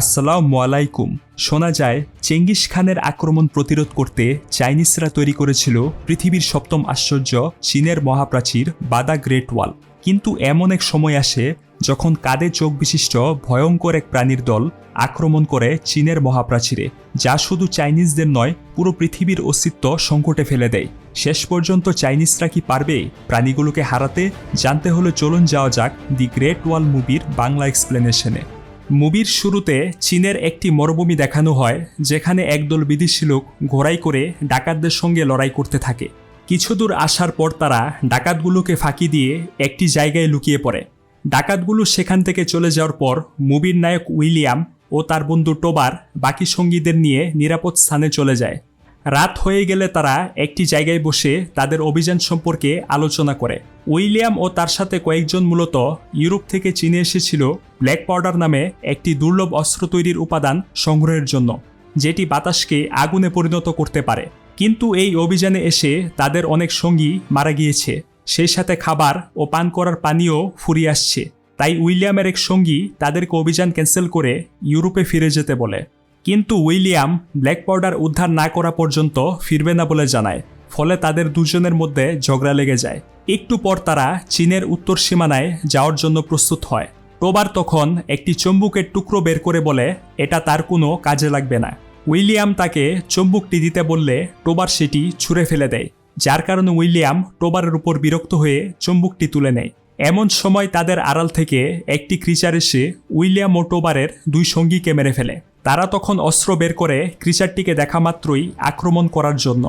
আসসালামু আলাইকুম। শোনা যায়, চেঙ্গিস খানের আক্রমণ প্রতিরোধ করতে চাইনিজরা তৈরি করেছিল পৃথিবীর সপ্তম আশ্চর্য চীনের মহাপ্রাচীর বাদা গ্রেট ওয়াল। কিন্তু এমন এক সময় আসে যখন কাঁধে চোখ বিশিষ্ট ভয়ঙ্কর এক প্রাণীর দল আক্রমণ করে চীনের মহাপ্রাচীরে, যা শুধু চাইনিজদের নয়, পুরো পৃথিবীর অস্তিত্ব সংকটে ফেলে দেয়। শেষ পর্যন্ত চাইনিজরা কি পারবে প্রাণীগুলোকে হারাতে? জানতে হলে চলুন যাওয়া যাক দি গ্রেট ওয়াল মুভির বাংলা এক্সপ্লেনেশনে। মুভির শুরুতে চীনের একটি মরুভূমি দেখানো হয়, যেখানে একদল বিদেশি লোক ঘোড়াই করে ডাকাতদের সঙ্গে লড়াই করতে থাকে। কিছু দূর আসার পর তারা ডাকাতগুলোকে ফাঁকি দিয়ে একটি জায়গায় লুকিয়ে পড়ে। ডাকাতগুলো সেখান থেকে চলে যাওয়ার পর মুভির নায়ক উইলিয়াম ও তার বন্ধু টোবার বাকি সঙ্গীদের নিয়ে নিরাপদ স্থানে চলে যায়। রাত হয়ে গেলে তারা একটি জায়গায় বসে তাদের অভিযান সম্পর্কে আলোচনা করে। উইলিয়াম ও তার সাথে কয়েকজন মূলত ইউরোপ থেকে চীনে এসেছিল ব্ল্যাক পাউডার নামে একটি দুর্লভ অস্ত্র তৈরির উপাদান সংগ্রহের জন্য, যেটি বাতাসকে আগুনে পরিণত করতে পারে। কিন্তু এই অভিযানে এসে তাদের অনেক সঙ্গী মারা গিয়েছে। সেই সাথে খাবার ও পান করার পানিও ফুরিয়ে আসছে। তাই উইলিয়ামের এক সঙ্গী তাদেরকে অভিযান ক্যান্সেল করে ইউরোপে ফিরে যেতে বলে। কিন্তু উইলিয়াম ব্ল্যাক পাউডার উদ্ধার না করা পর্যন্ত ফিরবে না বলে জানায়, ফলে তাদের দুজনের মধ্যে ঝগড়া লেগে যায়। একটু পর তারা চীনের উত্তর সীমানায় যাওয়ার জন্য প্রস্তুত হয়। টোবার তখন একটি চম্বুকের টুকরো বের করে বলে, এটা তার কোনো কাজে লাগবে না। উইলিয়াম তাকে চম্বুকটি দিতে বললে টোবার সেটি ছুঁড়ে ফেলে দেয়, যার কারণে উইলিয়াম টোবারের উপর বিরক্ত হয়ে চম্বুকটি তুলে নেয়। এমন সময় তাদের আড়াল থেকে একটি ক্রিচার এসে উইলিয়াম ও টোবারের দুই সঙ্গীকে মেরে ফেলে। তারা তখন অস্ত্র বের করে ক্রিচারটিকে দেখা মাত্রই আক্রমণ করার জন্য।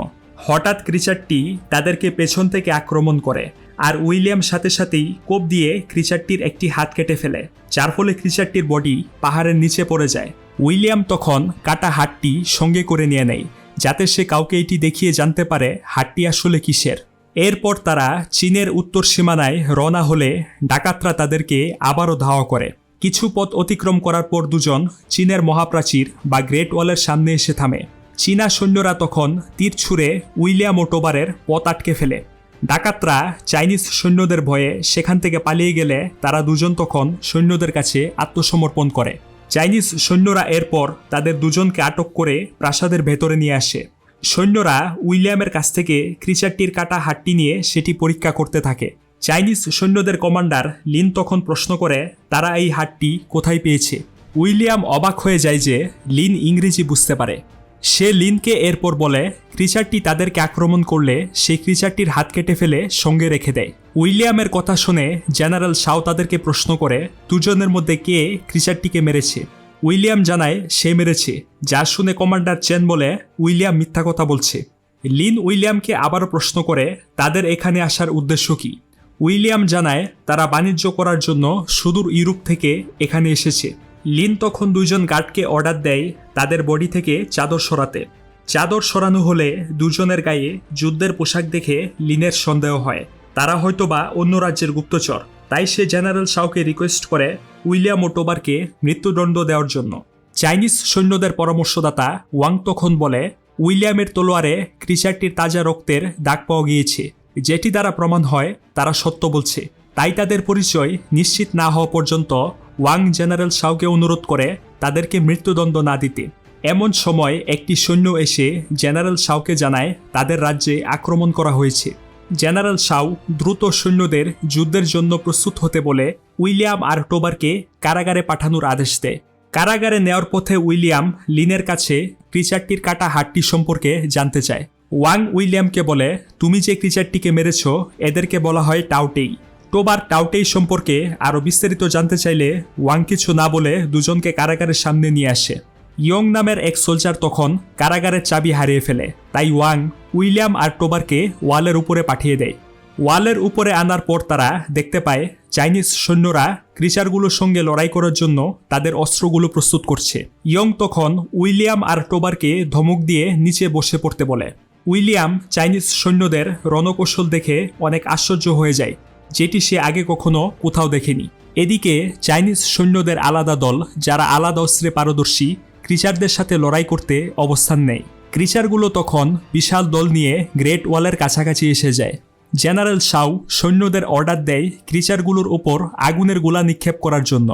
হঠাৎ ক্রিচারটি তাদেরকে পেছন থেকে আক্রমণ করে আর উইলিয়াম সাথে সাথেই কোপ দিয়ে ক্রিচারটির একটি হাত কেটে ফেলে, যার ফলে ক্রিচারটির বডি পাহাড়ের নিচে পড়ে যায়। উইলিয়াম তখন কাটা হাতটি সঙ্গে করে নিয়ে নেয়, যাতে সে কাউকে এটি দেখিয়ে জানতে পারে হাতটি আসলে কিসের। এরপর তারা চীনের উত্তর সীমানায় রওনা হলে ডাকাতরা তাদেরকে আবারও ধাওয়া করে। কিছু পথ অতিক্রম করার পর দুজন চীনের মহাপ্রাচীর বা গ্রেট ওয়ালের সামনে এসে থামে। চীনা সৈন্যরা তখন তীর ছুঁড়ে উইলিয়াম ওটোবারের পথ আটকে ফেলে। ডাকাতরা চাইনিজ সৈন্যদের ভয়ে সেখান থেকে পালিয়ে গেলে তারা দুজন তখন সৈন্যদের কাছে আত্মসমর্পণ করে। চাইনিজ সৈন্যরা এরপর তাদের দুজনকে আটক করে প্রাসাদের ভেতরে নিয়ে আসে। সৈন্যরা উইলিয়ামের কাছ থেকে ক্রিচারটির কাটা হাটটি নিয়ে সেটি পরীক্ষা করতে থাকে। চাইনিজ সৈন্যদের কমান্ডার লিন তখন প্রশ্ন করে, তারা এই হাটটি কোথায় পেয়েছে? উইলিয়াম অবাক হয়ে যায় যে লিন ইংরেজি বুঝতে পারে। সে লিনকে এরপর বলে, ক্রিচারটি তাদেরকে আক্রমণ করলে সেই ক্রিচারটির হাত কেটে ফেলে সঙ্গে রেখে দেয়। উইলিয়ামের কথা শুনে জেনারেল শাও তাদেরকে প্রশ্ন করে, দুজনের মধ্যে কে ক্রিচারটিকে মেরেছে? উইলিয়াম জানায়, সে মেরেছে। যা শুনে কমান্ডার চেন বলে, উইলিয়াম মিথ্যা কথা বলছে। লিন উইলিয়ামকে আবারও প্রশ্ন করে, তাদের এখানে আসার উদ্দেশ্য কি? উইলিয়াম জানায়, তারা বাণিজ্য করার জন্য সুদূর ইউরোপ থেকে এখানে এসেছে। লিন তখন দুজন গার্ডকে অর্ডার দেয় তাদের বডি থেকে চাদর সরাতে। চাদর সরানো হলে দুজনের গায়ে যুদ্ধের পোশাক দেখে লিনের সন্দেহ হয়। তারা হয়তোবা অন্য রাজ্যের গুপ্তচর, তাই সে জেনারেল শাওকে রিকোয়েস্ট করে উইলিয়াম ও টোবারকে মৃত্যুদণ্ড দেওয়ার জন্য। চাইনিজ সৈন্যদের পরামর্শদাতা ওয়াং তখন বলে, উইলিয়ামের তলোয়ারে ক্রিচারটির তাজা রক্তের দাগ পাওয়া গিয়েছে। যেটি দ্বারা প্রমাণ হয়, তারা সত্য বলছে। তাই তাদের পরিচয় নিশ্চিত না হওয়া পর্যন্ত ওয়াং জেনারেল শাওকে অনুরোধ করে তাদেরকে মৃত্যুদণ্ড না দিতে। এমন সময় একটি সৈন্য এসে জেনারেল শাওকে জানায়, তাদের রাজ্যে আক্রমণ করা হয়েছে। জেনারেল শাও দ্রুত সৈন্যদের যুদ্ধের জন্য প্রস্তুত হতে বলে উইলিয়াম আর টোবারকে কারাগারে পাঠানোর আদেশ দেয়। কারাগারে নেওয়ার পথে উইলিয়াম লিনের কাছে ক্রিচারটির কাটা হাটটি সম্পর্কে জানতে চায়। ওয়াং উইলিয়ামকে বলে, তুমি যে ক্রিচারটিকে মেরেছ, এদেরকে বলা হয় টাউটেই। টোবার টাউটেই সম্পর্কে আরও বিস্তারিত জানতে চাইলে ওয়াং কিছু না বলে দুজনকে কারাগারের সামনে নিয়ে আসে। ইয়ং নামের এক সোলজার তখন কারাগারের চাবি হারিয়ে ফেলে। তাই ওয়াং, উইলিয়াম আর টোবারকে ওয়ালের উপরে পাঠিয়ে দেয়। ওয়ালের উপরে আনার পর তারা দেখতে পায়, চাইনিজ সৈন্যরা ক্রিচারগুলোর সঙ্গে লড়াই করার জন্য তাদের অস্ত্রগুলো প্রস্তুত করছে। ইয়ং তখন উইলিয়াম আর টোবারকে ধমক দিয়ে নিচে বসে পড়তে বলে। উইলিয়াম চাইনিজ সৈন্যদের রণকৌশল দেখে অনেক আশ্চর্য হয়ে যায়, যেটি সে আগে কখনো কোথাও দেখেনি। এদিকে, চাইনিজ সৈন্যদের আলাদা দল, যারা আলাদা অস্ত্রে পারদর্শী, ক্রিচারদের সাথে লড়াই করতে অবস্থান নেয়। ক্রিচারগুলো তখন বিশাল দল নিয়ে গ্রেট ওয়ালের কাছাকাছি এসে যায়। জেনারেল শাও সৈন্যদের অর্ডার দেয় ক্রিচারগুলোর ওপর আগুনের গোলা নিক্ষেপ করার জন্য।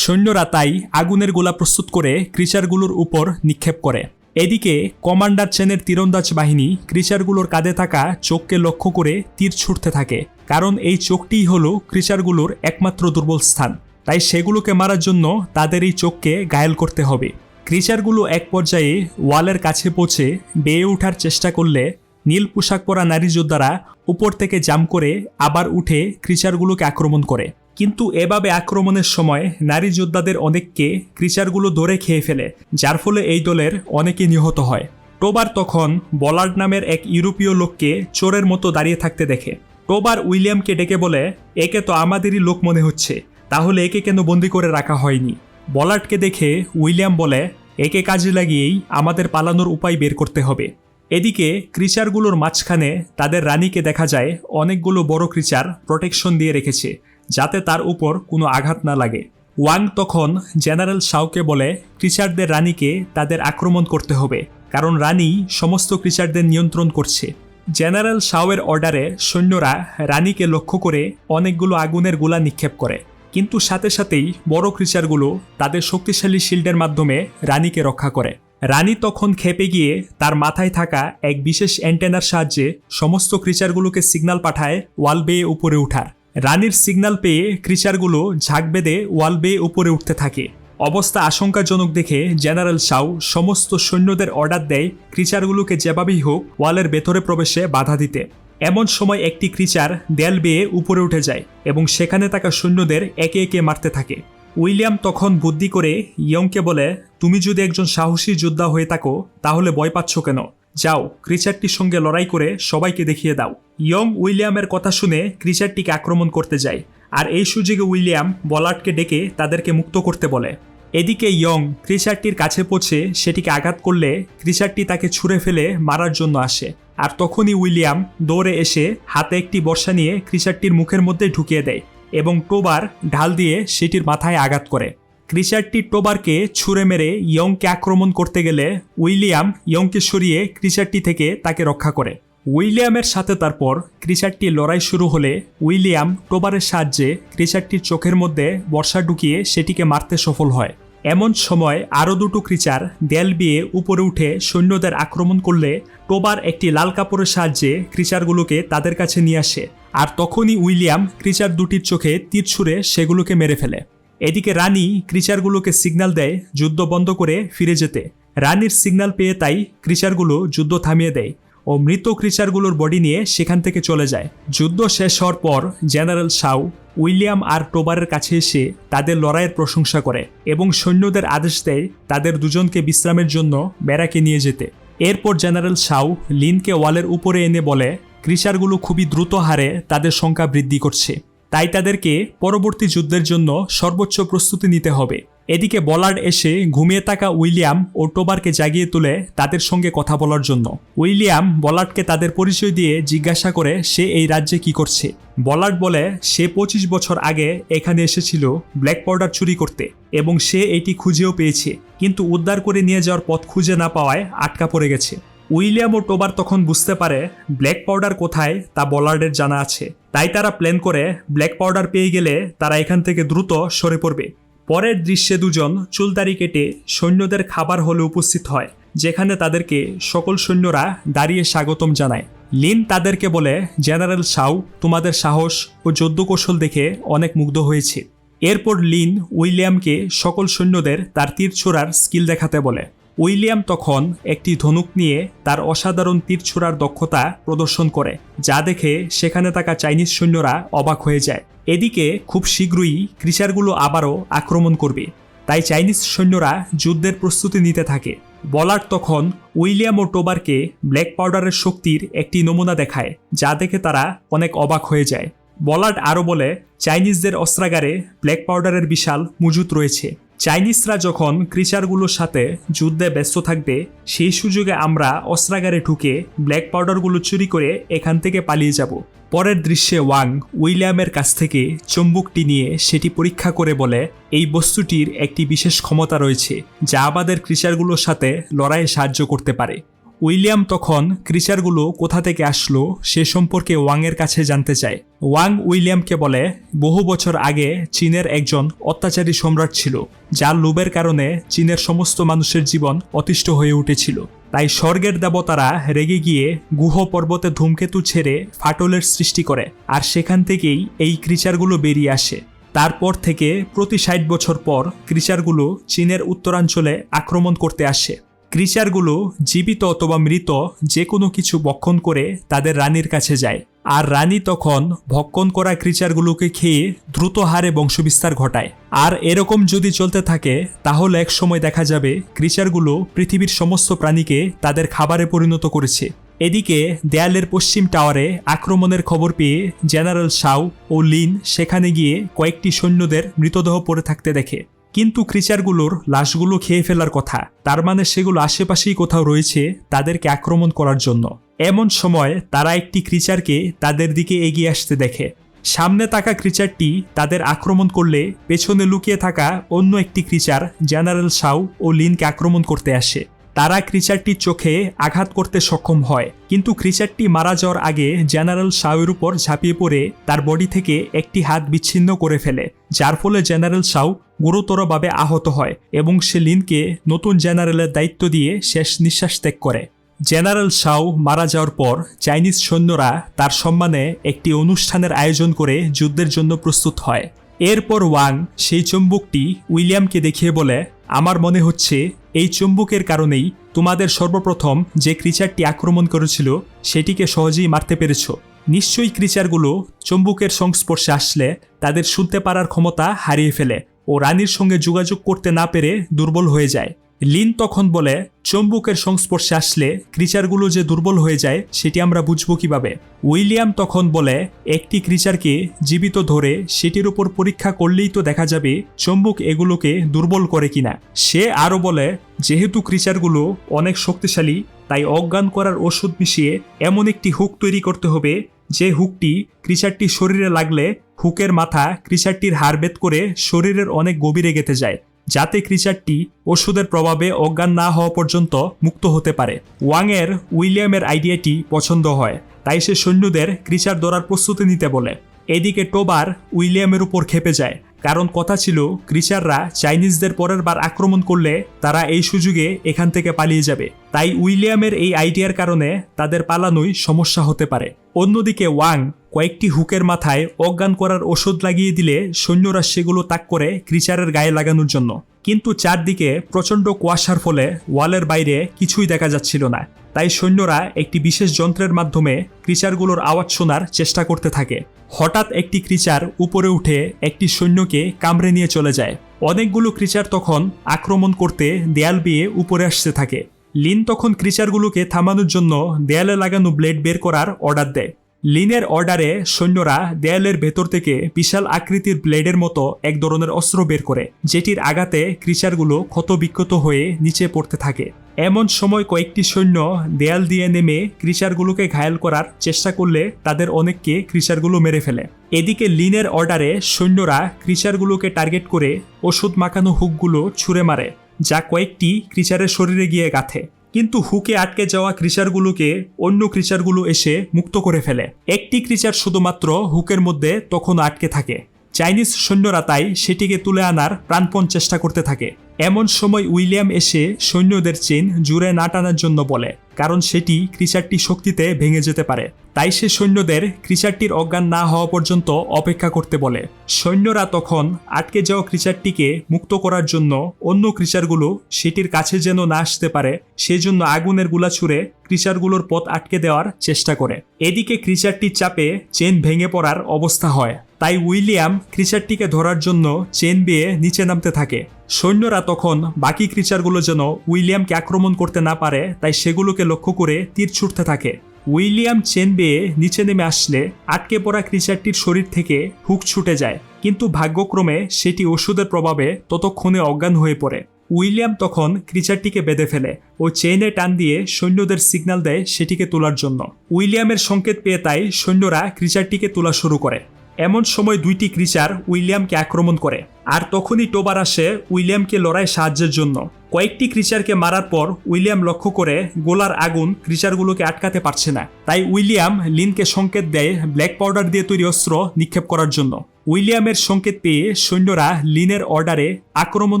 সৈন্যরা তাই আগুনের গোলা প্রস্তুত করে ক্রিচারগুলোর উপর নিক্ষেপ করে। এদিকে, কমান্ডার চেনের তীরন্দাজ বাহিনী ক্রিচারগুলোর কাঁধে থাকা চোখকে লক্ষ্য করে তীর ছুটতে থাকে, কারণ এই চোখটিই হলো ক্রিচারগুলোর একমাত্র দুর্বল স্থান। তাই সেগুলোকে মারার জন্য তাদের এই চোখকে ঘায়েল করতে হবে। ক্রিচারগুলো এক পর্যায়ে ওয়ালের কাছে পৌঁছে বেয়ে ওঠার চেষ্টা করলে নীল পোশাক পরা নারী যোদ্ধারা উপর থেকে জাম করে আবার উঠে ক্রিচারগুলোকে আক্রমণ করে। কিন্তু এভাবে আক্রমণের সময় নারী যোদ্ধাদের অনেককে ক্রিচারগুলো ধরে খেয়ে ফেলে, যার ফলে এই দলের অনেকে নিহত হয়। টোবার তখন বলার্ড নামের এক ইউরোপীয় লোককে চোরের মতো দাঁড়িয়ে থাকতে দেখে। টোবার উইলিয়ামকে ডেকে বলে, একে তো আমাদেরই লোক মনে হচ্ছে, তাহলে একে কেন বন্দি করে রাখা হয়নি? বলার্ডকে দেখে উইলিয়াম বলে, একে কাজে লাগিয়েই আমাদের পালানোর উপায় বের করতে হবে। এদিকে ক্রিচারগুলোর মাঝখানে তাদের রানীকে দেখা যায়, অনেকগুলো বড় ক্রিচার প্রোটেকশন দিয়ে রেখেছে। যাতে তার উপর কোনো আঘাত না লাগে। ওয়াং তখন জেনারেল শাওকে বলে, ক্রিচারদের রানীকে তাদের আক্রমণ করতে হবে, কারণ রানী সমস্ত ক্রিচারদের নিয়ন্ত্রণ করছে। জেনারেল শাওয়ের অর্ডারে সৈন্যরা রানীকে লক্ষ্য করে অনেকগুলো আগুনের গোলা নিক্ষেপ করে। কিন্তু সাথে সাথেই বড় ক্রিচারগুলো তাদের শক্তিশালী শিল্ডের মাধ্যমে রানীকে রক্ষা করে। রানী তখন খেপে গিয়ে তার মাথায় থাকা এক বিশেষ অ্যান্টেনার সাহায্যে সমস্ত ক্রিচারগুলোকে সিগন্যাল পাঠায় ওয়াল বেয়ে উপরে ওঠার রানীর সিগন্যাল পেয়ে ক্রিচারগুলো ঝাঁক বেঁধে ওয়াল বেয়ে উপরে উঠতে থাকে। অবস্থা আশঙ্কাজনক দেখে জেনারেল শাও সমস্ত সৈন্যদের অর্ডার দেয় ক্রিচারগুলোকে যেভাবেই হোক ওয়ালের ভেতরে প্রবেশে বাধা দিতে। এমন সময় একটি ক্রিচার দেয়াল বেয়ে উপরে উঠে যায় এবং সেখানে থাকা সৈন্যদের একে একে মারতে থাকে। উইলিয়াম তখন বুদ্ধি করে ইয়ংকে বলে, তুমি যদি একজন সাহসী যোদ্ধা হয়ে থাকো, তাহলে ভয় পাচ্ছ কেন? যাও, ক্রিচারটির সঙ্গে লড়াই করে সবাইকে দেখিয়ে দাও। ইয়ং উইলিয়ামের কথা শুনে ক্রিচারটিকে আক্রমণ করতে যায়, আর এই সুযোগে উইলিয়াম বলার্ডকে ডেকে তাদেরকে মুক্ত করতে বলে। এদিকে ইয়ং ক্রিচারটির কাছে পৌঁছে সেটিকে আঘাত করলে ক্রিচারটি তাকে ছুঁড়ে ফেলে মারার জন্য আসে, আর তখনই উইলিয়াম দৌড়ে এসে হাতে একটি বর্ষা নিয়ে ক্রিচারটির মুখের মধ্যে ঢুকিয়ে দেয় এবং টোবার ঢাল দিয়ে সেটির মাথায় আঘাত করে। ক্রিচারটি টোবারকে ছুঁড়ে মেরে ইয়ংকে আক্রমণ করতে গেলে উইলিয়াম ইয়ংকে সরিয়ে ক্রিচারটি থেকে তাকে রক্ষা করে। উইলিয়ামের সাথে তারপর ক্রিচারটি লড়াই শুরু হলে উইলিয়াম টোবারের সাহায্যে ক্রিচারটির চোখের মধ্যে বর্ষা ঢুকিয়ে সেটিকে মারতে সফল হয়। এমন সময় আরও দুটো ক্রিচার দেয়াল বিয়ে উপরে উঠে সৈন্যদের আক্রমণ করলে টোবার একটি লাল কাপড়ের সাহায্যে ক্রিচারগুলোকে তাদের কাছে নিয়ে আসে আর তখনই উইলিয়াম ক্রিচার দুটির চোখে তীর ছুঁড়ে সেগুলোকে মেরে ফেলে। এদিকে রানী ক্রিচারগুলোকে সিগন্যাল দেয় যুদ্ধ বন্ধ করে ফিরে যেতে। রানীর সিগন্যাল পেয়ে তাই ক্রিচারগুলো যুদ্ধ থামিয়ে দেয়। ও মৃত ক্রিচারগুলোর বডি নিয়ে সেখান থেকে চলে যায়। যুদ্ধ শেষ হওয়ার পর জেনারেল শাউ উইলিয়াম আর টোবারের কাছে এসে তাদের লড়াইয়ের প্রশংসা করে এবং সৈন্যদের আদেশ দেয় তাদের দুজনকে বিশ্রামের জন্য ব্যারাকে নিয়ে যেতে। এরপর জেনারেল শাউ লিনকে ওয়ালের উপরে এনে বলে ক্রিচারগুলো খুবই দ্রুত হারে তাদের সংখ্যা বৃদ্ধি করছে। তাই তাদেরকে পরবর্তী যুদ্ধের জন্য সর্বোচ্চ প্রস্তুতি নিতে হবে। এদিকে বলার্ড এসে ঘুমিয়ে থাকা উইলিয়াম ও টোবারকে জাগিয়ে তুলে তাদের সঙ্গে কথা বলার জন্য। উইলিয়াম বলার্ডকে তাদের পরিচয় দিয়ে জিজ্ঞাসা করে সে এই রাজ্যে কি করছে। বলার্ড বলে, সে পঁচিশ বছর আগে এখানে এসেছিল ব্ল্যাক পাউডার চুরি করতে এবং সে এটি খুঁজেও পেয়েছে, কিন্তু উদ্ধার করে নিয়ে যাওয়ার পথ খুঁজে না পাওয়ায় আটকা পড়ে গেছে। উইলিয়াম ও টোবার তখন বুঝতে পারে ব্ল্যাক পাউডার কোথায় তা বলার্ডের জানা আছে। তাই তারা প্ল্যান করে ব্ল্যাক পাউডার পেয়ে গেলে তারা এখান থেকে দ্রুত সরে পড়বে। পরের দৃশ্যে দুজন চুলদারি কেটে সৈন্যদের খাবার হলে উপস্থিত হয়, যেখানে তাদেরকে সকল সৈন্যরা দাঁড়িয়ে স্বাগতম জানায়। লিন তাদেরকে বলে, জেনারেল শাউ তোমাদের সাহস ও যুদ্ধ কৌশল দেখে অনেক মুগ্ধ হয়েছে। এরপর লিন উইলিয়ামকে সকল সৈন্যদের তার তীর ছোড়ার স্কিল দেখাতে বলে। উইলিয়াম তখন একটি ধনুক নিয়ে তার অসাধারণ তীর ছোড়ার দক্ষতা প্রদর্শন করে, যা দেখে সেখানে থাকা চাইনিজ সৈন্যরা অবাক হয়ে যায়। এদিকে খুব শীঘ্রই ক্রিচারগুলো আবারও আক্রমণ করবে। তাই চাইনিজ সৈন্যরা যুদ্ধের প্রস্তুতি নিতে থাকে। বলার তখন উইলিয়াম ও টোবারকে ব্ল্যাক পাউডারের শক্তির একটি নমুনা দেখায়, যা দেখে তারা অনেক অবাক হয়ে যায়। বলার্ড আরও বলে, চাইনিজদের অস্ত্রাগারে ব্ল্যাক পাউডারের বিশাল মজুত রয়েছে। চাইনিজরা যখন ক্রিচারগুলোর সাথে যুদ্ধে ব্যস্ত থাকবে, সেই সুযোগে আমরা অস্ত্রাগারে ঢুকে ব্ল্যাক পাউডারগুলো চুরি করে এখান থেকে পালিয়ে যাব। পরের দৃশ্যে ওয়াং উইলিয়ামের কাছ থেকে চুম্বুকটি নিয়ে সেটি পরীক্ষা করে বলে, এই বস্তুটির একটি বিশেষ ক্ষমতা রয়েছে, যা আমাদের ক্রিচারগুলোর সাথে লড়াইয়ে সাহায্য করতে পারে। উইলিয়াম তখন ক্রিচারগুলো কোথা থেকে আসলো সে সম্পর্কে ওয়াংয়ের কাছে জানতে চায়। ওয়াং উইলিয়ামকে বলে, বহু বছর আগে চীনের একজন অত্যাচারী সম্রাট ছিল, যার লোভের কারণে চীনের সমস্ত মানুষের জীবন অতিষ্ঠ হয়ে উঠেছিল। তাই স্বর্গের দেবতারা রেগে গিয়ে গুহ পর্বতে ধূমকেতু ছেড়ে ফাটলের সৃষ্টি করে, আর সেখান থেকেই এই ক্রিচারগুলো বেরিয়ে আসে। তারপর থেকে প্রতি ষাট বছর পর ক্রিচারগুলো চীনের উত্তরাঞ্চলে আক্রমণ করতে আসে। ক্রিচারগুলো জীবিত অথবা মৃত যে কোনো কিছু বক্ষণ করে তাদের রানীর কাছে যায়। আর রানী তখন ভক্ষণ করা ক্রিচারগুলোকে খেয়ে দ্রুত হারে বংশবিস্তার ঘটায়। আর এরকম যদি চলতে থাকে, তাহলে এক সময় দেখা যাবে ক্রিচারগুলো পৃথিবীর সমস্ত প্রাণীকে তাদের খাবারে পরিণত করেছে। এদিকে দেয়ালের পশ্চিম টাওয়ারে আক্রমণের খবর পেয়ে জেনারেল শাও ও লিন সেখানে গিয়ে কয়েকটি সৈন্যদের মৃতদেহ পড়ে থাকতে দেখে। কিন্তু ক্রিচারগুলোর লাশগুলো খেয়ে ফেলার কথা। তার মানে সেগুলো আশেপাশেই কোথাও রয়েছে তাদেরকে আক্রমণ করার জন্য। এমন সময় তারা একটি ক্রিচারকে তাদের দিকে এগিয়ে আসতে দেখে। সামনে থাকা ক্রিচারটি তাদের আক্রমণ করলে পেছনে লুকিয়ে থাকা অন্য একটি ক্রিচার জেনারেল সাউ ও লিনকে আক্রমণ করতে আসে। তারা ক্রিচারটির চোখে আঘাত করতে সক্ষম হয়, কিন্তু ক্রিচারটি মারা যাওয়ার আগে জেনারেল শাওয়ের উপর ঝাঁপিয়ে পড়ে তার বডি থেকে একটি হাত বিচ্ছিন্ন করে ফেলে, যার ফলে জেনারেল শাও গুরুতরভাবে আহত হয় এবং সে লিনকে নতুন জেনারেলের দায়িত্ব দিয়ে শেষ নিঃশ্বাস ত্যাগ করে। জেনারেল শাও মারা যাওয়ার পর চাইনিজ সৈন্যরা তার সম্মানে একটি অনুষ্ঠানের আয়োজন করে যুদ্ধের জন্য প্রস্তুত হয়। এরপর ওয়াং সেই চুম্বকটি উইলিয়ামকে দেখিয়ে বলে, আমার মনে হচ্ছে এই চুম্বকের কারণেই তোমাদের সর্বপ্রথম যে ক্রিচারটি আক্রমণ করেছিল সেটিকে সহজেই মারতে পেরেছ। নিশ্চয়ই ক্রিচারগুলো চুম্বকের সংস্পর্শে আসলে তাদের শুনতে পারার ক্ষমতা হারিয়ে ফেলে। ও রানীর সঙ্গে যোগাযোগ করতে না পেরে দুর্বল হয়ে যায়। লিন তখন বলে, চম্বুকের সংস্পর্শে আসলে ক্রিচারগুলো যে দুর্বল হয়ে যায়, সেটি আমরা বুঝব কীভাবে? উইলিয়াম তখন বলে, একটি ক্রিচারকে জীবিত ধরে সেটির উপর পরীক্ষা করলেই তো দেখা যাবে চম্বুক এগুলোকে দুর্বল করে কিনা। সে আরও বলে, যেহেতু ক্রিচারগুলো অনেক শক্তিশালী, তাই অজ্ঞান করার ওষুধ মিশিয়ে এমন একটি হুক তৈরি করতে হবে, যে হুকটি ক্রিচারটি শরীরে লাগলে হুকের মাথা ক্রিচারটির হাড় বেদ করে শরীরের অনেক গভীরে গেঁথে যায়, যাতে ক্রিচারটি ওষুধের প্রভাবে অজ্ঞান না হওয়া পর্যন্ত মুক্ত হতে পারে। ওয়াংয়ের উইলিয়ামের আইডিয়াটি পছন্দ হয়, তাই সে সৈন্যদের ক্রিচার ধরার প্রস্তুতি নিতে বলে। এদিকে টোবার উইলিয়ামের উপর খেপে যায় কারণ কথা ছিল, ক্রিচাররা চাইনিজদের পরের বার আক্রমণ করলে তারা এই সুযোগে এখান থেকে পালিয়ে যাবে। তাই উইলিয়ামের এই আইডিয়ার কারণে তাদের পালানোই সমস্যা হতে পারে। অন্যদিকে ওয়াং কয়েকটি হুকের মাথায় অজ্ঞান করার ওষুধ লাগিয়ে দিলে সৈন্যরা সেগুলো তাক করে ক্রিচারের গায়ে লাগানোর জন্য। কিন্তু চারদিকে প্রচণ্ড কুয়াশার ফলে ওয়ালের বাইরে কিছুই দেখা যাচ্ছিল না। তাই সৈন্যরা একটি বিশেষ যন্ত্রের মাধ্যমে ক্রিচারগুলোর আওয়াজ শোনার চেষ্টা করতে থাকে। হঠাৎ একটি ক্রিচার উপরে উঠে একটি সৈন্যকে কামড়ে নিয়ে চলে যায়। অনেকগুলো ক্রিচার তখন আক্রমণ করতে দেয়াল বেয়ে উপরে আসতে থাকে। লিন তখন ক্রিচারগুলোকে থামানোর জন্য দেয়ালে লাগানো ব্লেড বের করার অর্ডার দেয়। লিনের অর্ডারে সৈন্যরা দেয়ালের ভেতর থেকে বিশাল আকৃতির ব্লেডের মতো এক ধরনের অস্ত্র বের করে, যেটির আঘাতে ক্রিচারগুলো ক্ষতবিক্ষত হয়ে নিচে পড়তে থাকে। এমন সময় কয়েকটি সৈন্য দেয়াল দিয়ে নেমে ক্রিচারগুলোকে ঘায়াল করার চেষ্টা করলে তাদের অনেককে ক্রিচারগুলো মেরে ফেলে। এদিকে লিনের অর্ডারে সৈন্যরা ক্রিচারগুলোকে টার্গেট করে ওষুধ মাখানো হুকগুলো ছুঁড়ে মারে, যা কয়েকটি ক্রিচারের শরীরে গিয়ে গাঁথে। কিন্তু হুকে আটকে যাওয়া ক্রিচারগুলোকে অন্য ক্রিচারগুলো এসে মুক্ত করে ফেলে। একটি ক্রিচার শুধুমাত্র হুকের মধ্যে তখন আটকে থাকে। চাইনিজ সৈন্যরা তাই সেটিকে তুলে আনার প্রাণপণ চেষ্টা করতে থাকে। এমন সময় উইলিয়াম এসে সৈন্যদের চেন জুড়ে না টানার জন্য বলে কারণ সেটি ক্রিচারটি শক্তিতে ভেঙে যেতে পারে। তাই সে সৈন্যদের ক্রিচারটির অজ্ঞান না হওয়া পর্যন্ত অপেক্ষা করতে বলে। সৈন্যরা তখন আটকে যাওয়া ক্রিচারটিকে মুক্ত করার জন্য অন্য ক্রিচারগুলো সেটির কাছে যেন না আসতে পারে, সেজন্য আগুনেরগুলা ছুঁড়ে ক্রিচারগুলোর পথ আটকে দেওয়ার চেষ্টা করে। এদিকে ক্রিচারটির চাপে চেন ভেঙে পড়ার অবস্থা হয়। তাই উইলিয়াম ক্রিচারটিকে ধরার জন্য চেন বেয়ে নিচে নামতে থাকে। সৈন্যরা তখন বাকি ক্রিচারগুলো যেন উইলিয়ামকে আক্রমণ করতে না পারে, তাই সেগুলোকে লক্ষ্য করে তীর ছুটতে থাকে। উইলিয়াম চেন বেয়ে নিচে নেমে আসলে আটকে পড়া ক্রিচারটির শরীর থেকে হুক ছুটে যায়, কিন্তু ভাগ্যক্রমে সেটি ওষুধের প্রভাবে ততক্ষণে অজ্ঞান হয়ে পড়ে। উইলিয়াম তখন ক্রিচারটিকে বেঁধে ফেলে ও চেইনে টান দিয়ে সৈন্যদের সিগন্যাল দেয় সেটিকে তোলার জন্য। উইলিয়ামের সংকেত পেয়ে তাই সৈন্যরা ক্রিচারটিকে তোলা শুরু করে। এমন সময় দুইটি ক্রিচার উইলিয়ামকে আক্রমণ করে, আর তখনই টোবার আসে উইলিয়ামকে লড়াই সাহায্যের জন্য। কয়েকটি ক্রিচারকে মারার পর উইলিয়াম লক্ষ্য করে গোলার আগুন ক্রিচারগুলোকে আটকাতে পারছে না। তাই উইলিয়াম লিনকে সংকেত দেয় ব্ল্যাক পাউডার দিয়ে তৈরি অস্ত্র নিক্ষেপ করার জন্য। উইলিয়ামের সংকেত পেয়ে সৈন্যরা লিনের অর্ডারে আক্রমণ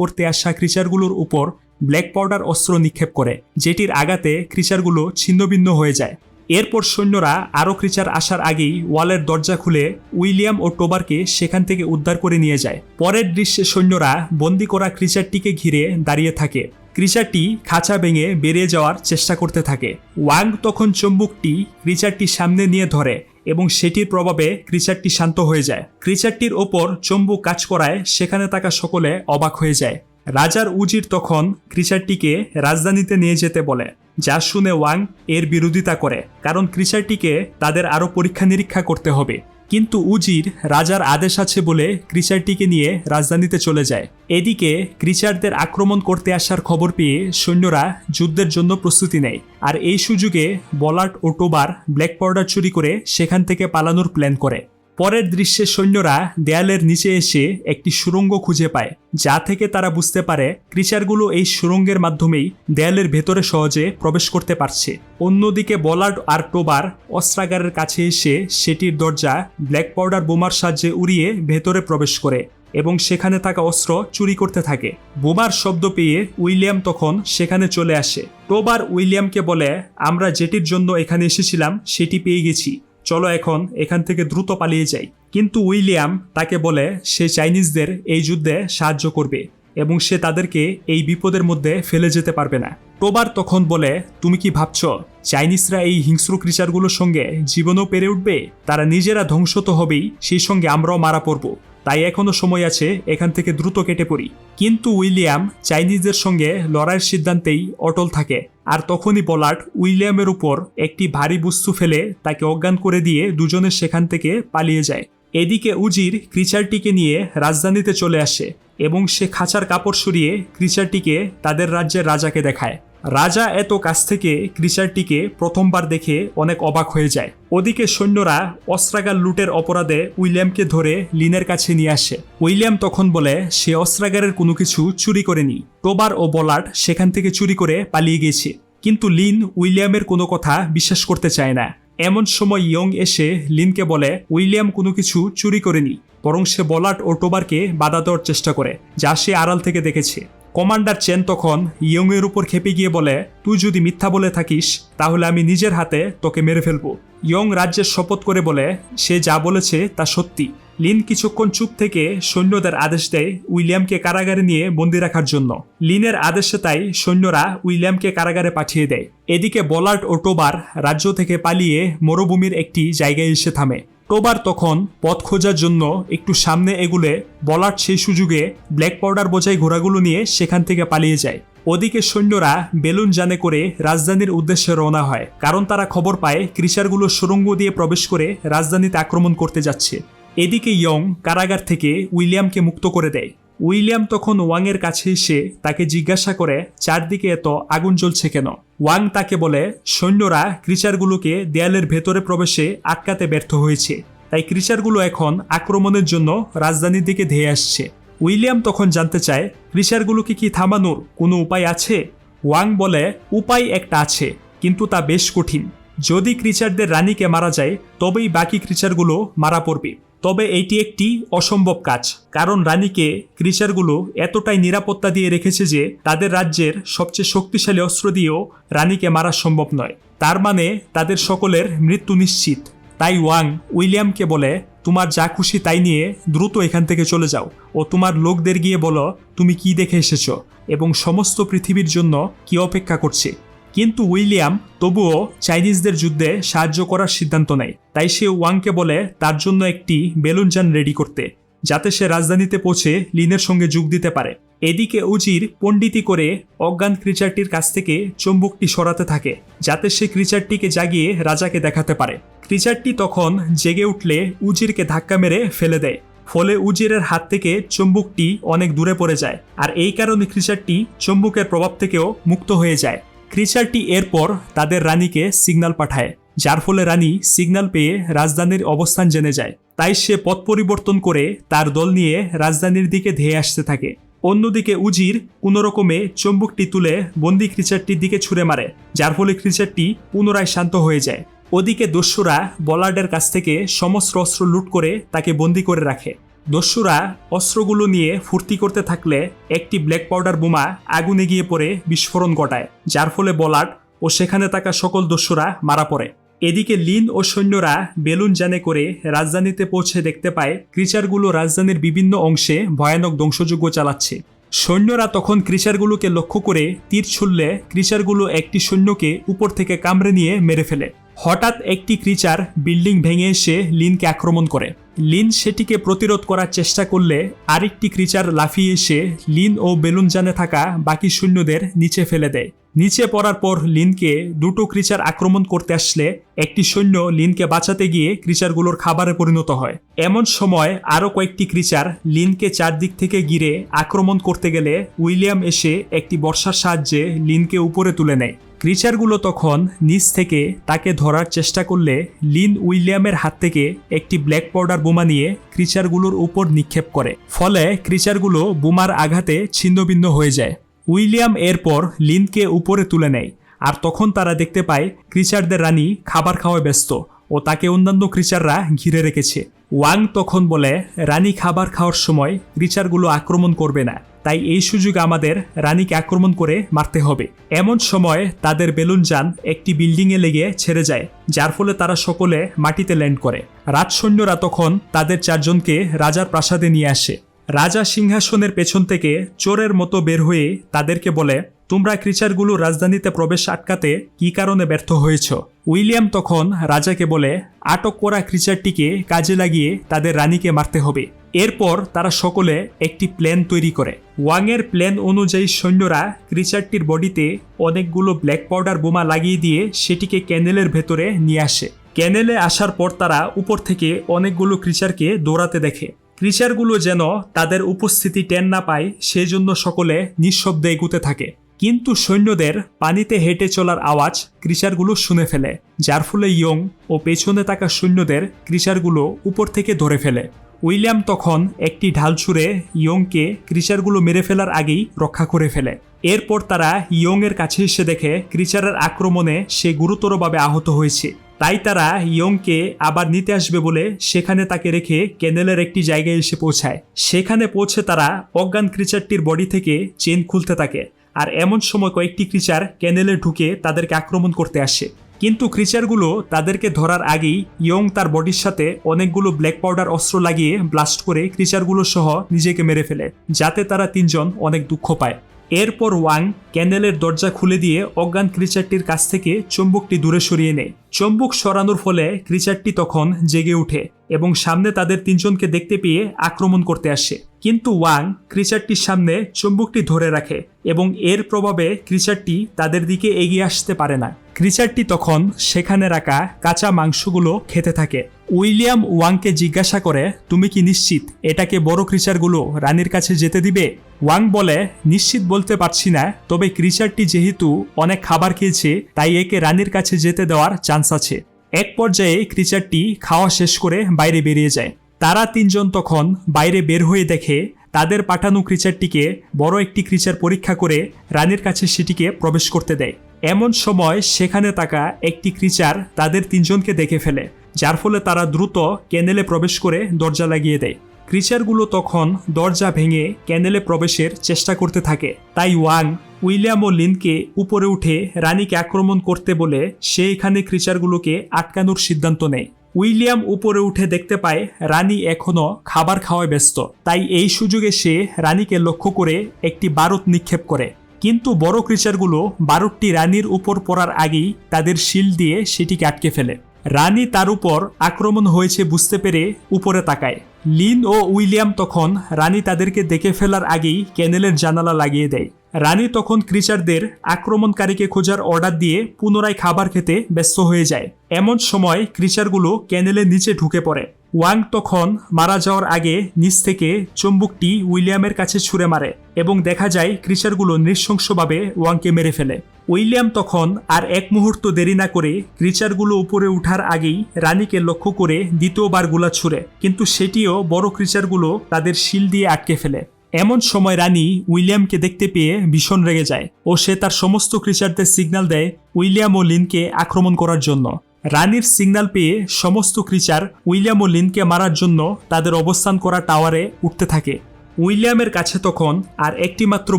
করতে আসা ক্রিচারগুলোর উপর ব্ল্যাক পাউডার অস্ত্র নিক্ষেপ করে, যেটির আঘাতে ক্রিচারগুলো ছিন্নভিন্ন হয়ে যায়। এরপর সৈন্যরা আরও ক্রিচার আসার আগেই ওয়ালের দরজা খুলে উইলিয়াম ও টোবারকে সেখান থেকে উদ্ধার করে নিয়ে যায়। পরের দৃশ্যে সৈন্যরা বন্দি করা ক্রিচারটিকে ঘিরে দাঁড়িয়ে থাকে। ক্রিচারটি খাঁচা ভেঙে বেরিয়ে যাওয়ার চেষ্টা করতে থাকে। ওয়াং তখন চম্বুকটি ক্রিচারটি সামনে নিয়ে ধরে এবং সেটির প্রভাবে ক্রিচারটি শান্ত হয়ে যায়। ক্রিচারটির ওপর চম্বুক কাজ করায় সেখানে থাকা সকলে অবাক হয়ে যায়। রাজার উজির তখন ক্রিচারটিকে রাজধানীতে নিয়ে যেতে বলে। যা শুনে ওয়াং এর বিরোধিতা করে, কারণ ক্রিচারটিকে তাদের আরও পরীক্ষা নিরীক্ষা করতে হবে। কিন্তু উজির রাজার আদেশ আছে বলে ক্রিচারটিকে নিয়ে রাজধানীতে চলে যায়। এদিকে ক্রিচারদের আক্রমণ করতে আসার খবর পেয়ে সৈন্যরা যুদ্ধের জন্য প্রস্তুতি নেয়। আর এই সুযোগে বলার্ট ও টোবার ব্ল্যাক পাউডার চুরি করে সেখান থেকে পালানোর প্ল্যান করে। পরের দৃশ্যে সৈন্যরা দেয়ালের নিচে এসে একটি সুড়ঙ্গ খুঁজে পায়, যা থেকে তারা বুঝতে পারে ক্রিচারগুলো এই সুড়ঙ্গের মাধ্যমেই দেয়ালের ভেতরে সহজে প্রবেশ করতে পারছে। অন্যদিকে বলার্ড আর টোবার অস্ত্রাগারের কাছে এসে সেটির দরজা ব্ল্যাক পাউডার বোমার সাহায্যে উড়িয়ে ভেতরে প্রবেশ করে এবং সেখানে থাকা অস্ত্র চুরি করতে থাকে। বোমার শব্দ পেয়ে উইলিয়াম তখন সেখানে চলে আসে। টোবার উইলিয়ামকে বলে, আমরা যেটির জন্য এখানে এসেছিলাম, সেটি পেয়ে গেছি। চলো এখন এখান থেকে দ্রুত পালিয়ে যাই। কিন্তু উইলিয়াম তাকে বলে, সে চাইনিজদের এই যুদ্ধে সাহায্য করবে এবং সে তাদেরকে এই বিপদের মধ্যে ফেলে যেতে পারবে না। টোবার তখন বলে, তুমি কি ভাবছ, চাইনিজরা এই হিংস্র ক্রিচারগুলোর সঙ্গে জীবনও পেরে উঠবে? তারা নিজেরা ধ্বংস তো হবেই, সেই সঙ্গে আমরাও মারা পড়ব। তাই এখনও সময় আছে এখান থেকে দ্রুত কেটে পড়ি। কিন্তু উইলিয়াম চাইনিজদের সঙ্গে লড়াইয়ের সিদ্ধান্তেই অটল থাকে। আর তখনই বলার্ট উইলিয়ামের উপর একটি ভারী বস্তু ফেলে তাকে অজ্ঞান করে দিয়ে দুজনে সেখান থেকে পালিয়ে যায়। এদিকে উজির ক্রিচারটিকে নিয়ে রাজধানীতে চলে আসে এবং সে খাঁচার কাপড় সরিয়ে ক্রিচারটিকে তাদের রাজ্যের রাজাকে দেখায়। রাজা এত কাছ থেকে ক্রিচারটিকে প্রথমবার দেখে অনেক অবাক হয়ে যায়। ওদিকে সৈন্যরা অস্ত্রাগার লুটের অপরাধে উইলিয়ামকে ধরে লিনের কাছে নিয়ে আসে। উইলিয়াম তখন বলে, সে অস্ত্রাগারের কোনো কিছু চুরি করেনি। টোবার ও বলার্ড সেখান থেকে চুরি করে পালিয়ে গিয়েছে কিন্তু লিন উইলিয়ামের কোনো কথা বিশ্বাস করতে চায় না। এমন সময় ইয়ং এসে লিনকে বলে, উইলিয়াম কোনো কিছু চুরি করেনি। বরং সে বলাট ও টোবারকে বাধা দেওয়ার চেষ্টা করে, যা সে আড়াল থেকে দেখেছে। কমান্ডার চেন তখন ইয়ংয়ের উপর খেপে গিয়ে বলে, তুই যদি মিথ্যা বলে থাকিস, তাহলে আমি নিজের হাতে তোকে মেরে ফেলব। ইয়ং রাজ্যের শপথ করে বলে, সে যা বলেছে তা সত্যি। লিন কিছুক্ষণ চুপ থেকে সৈন্যদের আদেশ দেয় উইলিয়ামকে কারাগারে নিয়ে বন্দি রাখার জন্য। লিনের আদেশে তাই সৈন্যরা উইলিয়ামকে কারাগারে পাঠিয়ে দেয়। এদিকে বলার্ট ও টোবার রাজ্য থেকে পালিয়ে মরুভূমির একটি জায়গায় এসে থামে। টোবার তখন পথ খোঁজার জন্য একটু সামনে এগুলে বলার সেই সুযোগে ব্ল্যাক পাউডার বোঝাই ঘোড়াগুলো নিয়ে সেখান থেকে পালিয়ে যায়। ওদিকে সৈন্যরা বেলুন জানে করে রাজধানীর উদ্দেশ্যে রওনা হয়, কারণ তারা খবর পায় ক্রিসারগুলো সুরঙ্গ দিয়ে প্রবেশ করে রাজধানীতে আক্রমণ করতে যাচ্ছে। এদিকে ইয়ং কারাগার থেকে উইলিয়ামকে মুক্ত করে দেয়। উইলিয়াম তখন ওয়াংয়ের কাছে এসে তাকে জিজ্ঞাসা করে, চারদিকে এত আগুন জ্বলছে কেন? ওয়াং তাকে বলে, সৈন্যরা ক্রিচারগুলোকে দেয়ালের ভেতরে প্রবেশে আটকাতে ব্যর্থ হয়েছে। তাই ক্রিচারগুলো এখন আক্রমণের জন্য রাজধানীর দিকে ধেয়ে আসছে। উইলিয়াম তখন জানতে চায়, ক্রিচারগুলোকে কি থামানোর কোনো উপায় আছে? ওয়াং বলে, উপায় একটা আছে, কিন্তু তা বেশ কঠিন। যদি ক্রিচারদের রানীকে মারা যায়, তবেই বাকি ক্রিচারগুলো মারা পড়বে। তবে এটি একটি অসম্ভব কাজ, কারণ রানীকে ক্রিচারগুলো এতটাই নিরাপত্তা দিয়ে রেখেছে যে তাদের রাজ্যের সবচেয়ে শক্তিশালী অস্ত্র দিয়েও রানীকে মারা সম্ভব নয়। তার মানে তাদের সকলের মৃত্যু নিশ্চিত। তাই ওয়াং উইলিয়ামকে বলে, তোমার যা খুশি তাই নিয়ে দ্রুত এখান থেকে চলে যাও ও তোমার লোকদের গিয়ে বলো, তুমি কি দেখে এসেছ এবং সমস্ত পৃথিবীর জন্য কি অপেক্ষা করছে। কিন্তু উইলিয়াম তবুও চাইনিজদের যুদ্ধে সাহায্য করার সিদ্ধান্ত নেয়। তাই সে ওয়াংকে বলে, তার জন্য একটি বেলুন যান রেডি করতে, যাতে সে রাজধানীতে পৌঁছে লিনের সঙ্গে যোগ দিতে পারে। এদিকে উজির পণ্ডিতি করে অজ্ঞান ক্রিচারটির কাছ থেকে চুম্বকটি সরাতে থাকে, যাতে সে ক্রিচারটিকে জাগিয়ে রাজাকে দেখাতে পারে। ক্রিচারটি তখন জেগে উঠলে উজিরকে ধাক্কা মেরে ফেলে দেয়। ফলে উজিরের হাত থেকে চুম্বকটি অনেক দূরে পড়ে যায়, আর এই কারণে ক্রিচারটি চুম্বকের প্রভাব থেকেও মুক্ত হয়ে যায়। ক্রিচারটি এরপর তাদের রানীকে সিগন্যাল পাঠায়, যার ফলে রানী সিগন্যাল পেয়ে রাজধানীর অবস্থান জেনে যায়। তাই সে পথ পরিবর্তন করে তার দল নিয়ে রাজধানীর দিকে ধেয়ে আসতে থাকে। অন্যদিকে উজির কোনো রকমে চম্বুকটি তুলে বন্দি ক্রিচারটির দিকে ছুঁড়ে মারে, যার ফলে ক্রিচারটি পুনরায় শান্ত হয়ে যায়। ওদিকে দস্যুরা বলার্ডের কাছ থেকে সমস্ত অস্ত্র লুট করে তাকে বন্দি করে রাখে। দস্যুরা অস্ত্রগুলো নিয়ে ফুর্তি করতে থাকলে একটি ব্ল্যাক পাউডার বোমা আগুনে গিয়ে পড়ে, বিস্ফোরণ ঘটায়, যার ফলে বলার্ড ও সেখানে থাকা সকল দস্যুরা মারা পড়ে। এদিকে লিন ও সৈন্যরা বেলুন জানে করে রাজধানীতে পৌঁছে দেখতে পায়, ক্রিচারগুলো রাজধানীর বিভিন্ন অংশে ভয়ানক ধ্বংসযজ্ঞ চালাচ্ছে। সৈন্যরা তখন ক্রিচারগুলোকে লক্ষ্য করে তীর ছুড়লে ক্রিচারগুলো একটি সৈন্যকে উপর থেকে কামড়ে নিয়ে মেরে ফেলে। হঠাৎ একটি ক্রিচার বিল্ডিং ভেঙে এসে লিনকে আক্রমণ করে। লিন সেটিকে প্রতিরোধ করার চেষ্টা করলে আরেকটি ক্রিচার লাফিয়ে এসে লিন ও বেলুন জানে থাকা বাকি সৈন্যদের নিচে ফেলে দেয়। নিচে পড়ার পর লিনকে দুটো ক্রিচার আক্রমণ করতে আসলে একটি সৈন্য লিনকে বাঁচাতে গিয়ে ক্রিচারগুলোর খাবারে পরিণত হয়। এমন সময় আরও কয়েকটি ক্রিচার লিনকে চারদিক থেকে ঘিরে আক্রমণ করতে গেলে উইলিয়াম এসে একটি বর্ষার সাহায্যে লিনকে উপরে তুলে নেয়। ক্রিচারগুলো তখন নিচ থেকে তাকে ধরার চেষ্টা করলে লিন উইলিয়ামের হাত থেকে একটি ব্ল্যাক পাউডার বোমা নিয়ে ক্রিচারগুলোর উপর নিক্ষেপ করে। ফলে ক্রিচারগুলো বোমার আঘাতে ছিন্নভিন্ন হয়ে যায়। উইলিয়াম এরপর লিনকে উপরে তুলে নেয়, আর তখন তারা দেখতে পায় ক্রিচারদের রানী খাবার খাওয়ায় ব্যস্ত ও তাকে অন্যান্য ক্রিচাররা ঘিরে রেখেছে। ওয়াং তখন বলে, রানী খাবার খাওয়ার সময় ক্রিচারগুলো আক্রমণ করবে না। তাই এই সুযোগ আমাদের রানীকে আক্রমণ করে মারতে হবে। এমন সময় তাদের বেলুন যান একটি বিল্ডিংয়ে লেগে ছেড়ে যায়, যার ফলে তারা সকলে মাটিতে ল্যান্ড করে। রাজ সৈন্যরা তখন তাদের চারজনকে রাজার প্রাসাদে নিয়ে আসে। রাজা সিংহাসনের পেছন থেকে চোরের মতো বের হয়ে তাদেরকে বলে, তোমরা ক্রিচারগুলো রাজধানীতে প্রবেশ আটকাতে কি কারণে ব্যর্থ হয়েছ? উইলিয়াম তখন রাজাকে বলে, আটক করা ক্রিচারটিকে কাজে লাগিয়ে তাদের রানীকে মারতে হবে। এরপর তারা সকলে একটি প্ল্যান তৈরি করে। ওয়াংয়ের প্ল্যান অনুযায়ী সৈন্যরা ক্রিচারটির বডিতে অনেকগুলো ব্ল্যাক পাউডার বোমা লাগিয়ে দিয়ে সেটিকে ক্যানেলের ভেতরে নিয়ে আসে। ক্যানেলে আসার পর তারা উপর থেকে অনেকগুলো ক্রিচারকে দৌড়াতে দেখে। ক্রিচারগুলো যেন তাদের উপস্থিতি টেন না পায়, সেজন্য সকলে নিঃশব্দে এগুতে থাকে। কিন্তু সৈন্যদের পানিতে হেঁটে চলার আওয়াজ ক্রিচারগুলো শুনে ফেলে, যার ফলে ইয়ং ও পেছনে থাকা সৈন্যদের ক্রিচারগুলো উপর থেকে ধরে ফেলে। উইলিয়াম তখন একটি ঢাল ছুঁড়ে ইয়ংকে ক্রিচারগুলো মেরে ফেলার আগেই রক্ষা করে ফেলে। এরপর তারা ইয়ংয়ের কাছে এসে দেখে ক্রিচারের আক্রমণে সে গুরুতরভাবে আহত হয়েছে। তাই তারা ইয়ংকে আবার নিতে আসবে বলে সেখানে তাকে রেখে ক্যানেলের একটি জায়গায় এসে পৌঁছায়। সেখানে পৌঁছে তারা অজ্ঞান ক্রিচারটির বডি থেকে চেন খুলতে থাকে। আর এমন সময় কয়েকটি ক্রিচার ক্যানেলে ঢুকে তাদেরকে আক্রমণ করতে আসে। কিন্তু ক্রিচারগুলো তাদেরকে ধরার আগেই ইয়ং তার বডির সাথে অনেকগুলো ব্ল্যাক পাউডার অস্ত্র লাগিয়ে ব্লাস্ট করে ক্রিচারগুলো সহ নিজেকে মেরে ফেলে, যাতে তারা তিনজন অনেক দুঃখ পায়। এরপর ওয়াং ক্যান্ডেলের দরজা খুলে দিয়ে অজ্ঞান ক্রিচারটির কাছ থেকে চুম্বকটি দূরে সরিয়ে নেয়। চুম্বক সরানোর ফলে ক্রিচারটি তখন জেগে ওঠে এবং সামনে তাদের তিনজনকে দেখতে পেয়ে আক্রমণ করতে আসে। কিন্তু ওয়াং ক্রিচারটির সামনে চুম্বকটি ধরে রাখে এবং এর প্রভাবে ক্রিচারটি তাদের দিকে এগিয়ে আসতে পারে না। ক্রিচারটি তখন সেখানে রাখা কাঁচা মাংসগুলো খেতে থাকে। উইলিয়াম ওয়াংকে জিজ্ঞাসা করে, তুমি কি নিশ্চিত এটাকে বড় ক্রিচারগুলো রানীর কাছে যেতে দিবে? ওয়াং বলে, নিশ্চিত বলতে পারছি না, তবে ক্রিচারটি যেহেতু অনেক খাবার খেয়েছে, তাই একে রানীর কাছে যেতে দেওয়ার চান্স আছে। এক পর্যায়ে ক্রিচারটি খাওয়া শেষ করে বাইরে বেরিয়ে যায়। তারা তিনজন তখন বাইরে বের হয়ে দেখে, তাদের পাঠানো ক্রিচারটিকে বড় একটি ক্রিচার পরীক্ষা করে রানীর কাছে সেটিকে প্রবেশ করতে দেয়। এমন সময় সেখানে থাকা একটি ক্রিচার তাদের তিনজনকে দেখে ফেলে। যার ফলে তারা দ্রুত ক্যানেলে প্রবেশ করে দরজা লাগিয়ে দেয়। ক্রিচারগুলো তখন দরজা ভেঙে ক্যানেলে প্রবেশের চেষ্টা করতে থাকে। তাই ওয়াং, উইলিয়াম ও লিনকে উপরে উঠে রানীকে আক্রমণ করতে বলে সে এখানে ক্রিচারগুলোকে আটকানোর সিদ্ধান্ত নেয়। উইলিয়াম উপরে উঠে দেখতে পায় রানী এখনও খাবার খাওয়ায় ব্যস্ত। তাই এই সুযোগে সে রানীকে লক্ষ্য করে একটি বারুদ নিক্ষেপ করে। কিন্তু বড় ক্রিচারগুলো বারুদটি রানীর উপর পড়ার আগেই তাদের শিল দিয়ে সেটিকে আটকে ফেলে। রানী তার উপর আক্রমণ হয়েছে বুঝতে পেরে উপরে তাকায়। লিন ও উইলিয়াম তখন রানী তাদেরকে দেখে ফেলার আগেই ক্যানেলের জানালা লাগিয়ে দেয়। রানী তখন ক্রিচারদের আক্রমণকারীকে খোঁজার অর্ডার দিয়ে পুনরায় খাবার খেতে ব্যস্ত হয়ে যায়। এমন সময় ক্রিচারগুলো ক্যানেলের নিচে ঢুকে পড়ে। ওয়াং তখন মারা যাওয়ার আগে নিচ থেকে চুম্বুকটি উইলিয়ামের কাছে ছুঁড়ে মারে এবং দেখা যায় ক্রিচারগুলো নৃশংসভাবে ওয়াংকে মেরে ফেলে। উইলিয়াম তখন আর এক মুহূর্ত দেরি না করে ক্রিচারগুলো উপরে উঠার আগেই রানীকে লক্ষ্য করে দ্বিতীয়বার গোলা ছুড়ে। কিন্তু সেটিও বড় ক্রিচারগুলো তাদের শিল দিয়ে আটকে ফেলে। এমন সময় রানী উইলিয়ামকে দেখতে পেয়ে ভীষণ রেগে যায় ও সে তার সমস্ত ক্রিচারদের সিগন্যাল দেয় উইলিয়াম ও লিনকে আক্রমণ করার জন্য। রানীর সিগন্যাল পেয়ে সমস্ত ক্রিচার উইলিয়াম ও লিনকে মারার জন্য তাদের অবস্থান করা টাওয়ারে উঠতে থাকে। উইলিয়ামের কাছে তখন আর একটি মাত্র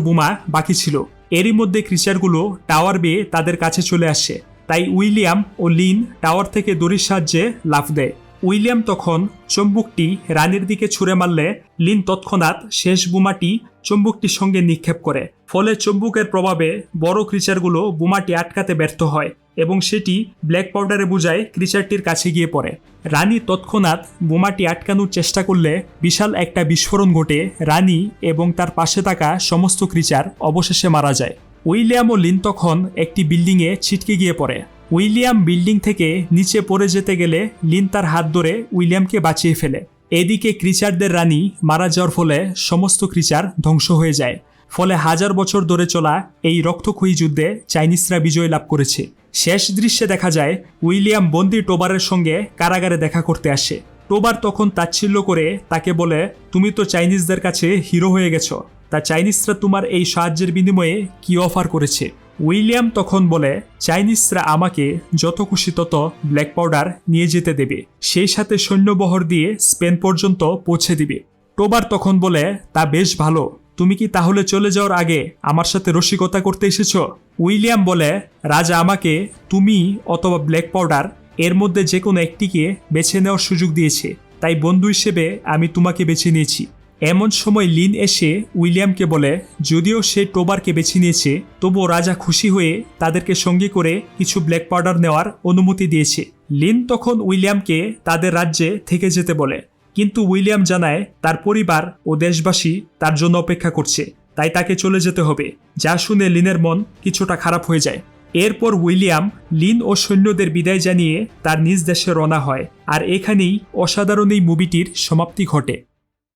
বোমা বাকি ছিল। এরই মধ্যে ক্রিচারগুলো টাওয়ার বেয়ে তাদের কাছে চলে আসে। তাই উইলিয়াম ও লিন টাওয়ার থেকে দড়ির সাহায্যে লাফ দেয়। উইলিয়াম তখন চম্বুকটি রানীর দিকে ছুঁড়ে মারলে লিন তৎক্ষণাৎ শেষ বোমাটি চম্বুকটির সঙ্গে নিক্ষেপ করে। ফলে চম্বুকের প্রভাবে বড় ক্রিচারগুলো বোমাটি আটকাতে ব্যর্থ হয়। এবং সেটি ব্ল্যাক পাউডারে বুঝায় ক্রিচারটির কাছে গিয়ে পড়ে। রানী তৎক্ষণাৎ বোমাটি আটকানোর চেষ্টা করলে বিশাল একটা বিস্ফোরণ ঘটে রানী এবং তার পাশে থাকা সমস্ত ক্রিচার অবশেষে মারা যায়। উইলিয়াম ও লিন তখন একটি বিল্ডিংয়ে ছিটকে গিয়ে পড়ে। উইলিয়াম বিল্ডিং থেকে নিচে পড়ে যেতে গেলে লিন তার হাত ধরে উইলিয়ামকে বাঁচিয়ে ফেলে। এদিকে ক্রিচারদের রানী মারা যাওয়ার ফলে সমস্ত ক্রিচার ধ্বংস হয়ে যায়। ফলে হাজার বছর ধরে চলা এই রক্তক্ষয়ী যুদ্ধে চাইনিজরা বিজয় লাভ করেছে। শেষ দৃশ্যে দেখা যায়, উইলিয়াম বন্দি টোবারের সঙ্গে কারাগারে দেখা করতে আসে। টোবার তখন তাচ্ছিল্য করে তাকে বলে, তুমি তো চাইনিজদের কাছে হিরো হয়ে গেছো। তা চাইনিজরা তোমার এই সাহায্যের বিনিময়ে কি অফার করেছে? উইলিয়াম তখন বলে, চাইনিজরা আমাকে যত খুশি তত ব্ল্যাক পাউডার নিয়ে যেতে দেবে। সেই সাথে সৈন্যবহর দিয়ে স্পেন পর্যন্ত পৌঁছে দিবে। টোবার তখন বলে, তা বেশ ভালো। তুমি কি তাহলে চলে যাওয়ার আগে আমার সাথে রসিকতা করতে এসেছ? উইলিয়াম বলে, রাজা আমাকে, তুমি অথবা ব্ল্যাক পাউডার, এর মধ্যে যে কোনো একটিকে বেছে নেওয়ার সুযোগ দিয়েছে। তাই বন্ধু হিসেবে আমি তোমাকে বেছে নিয়েছি। এমন সময় লিন এসে উইলিয়ামকে বলে, যদিও সে টোবারকে বেছে নিয়েছে, তবুও রাজা খুশি হয়ে তাদেরকে সঙ্গে করে কিছু ব্ল্যাক পাউডার নেওয়ার অনুমতি দিয়েছে। লিন তখন উইলিয়ামকে তাদের রাজ্যে থেকে যেতে বলে। কিন্তু উইলিয়াম জানায়, তার পরিবার ও দেশবাসী তার জন্য অপেক্ষা করছে। তাই তাকে চলে যেতে হবে, যা শুনে লিনের মন কিছুটা খারাপ হয়ে যায়। এরপর উইলিয়াম লিন ও সৈন্যদের বিদায় জানিয়ে তার নিজ দেশে রওনা হয়, আর এখানেই অসাধারণ এই মুভিটির সমাপ্তি ঘটে।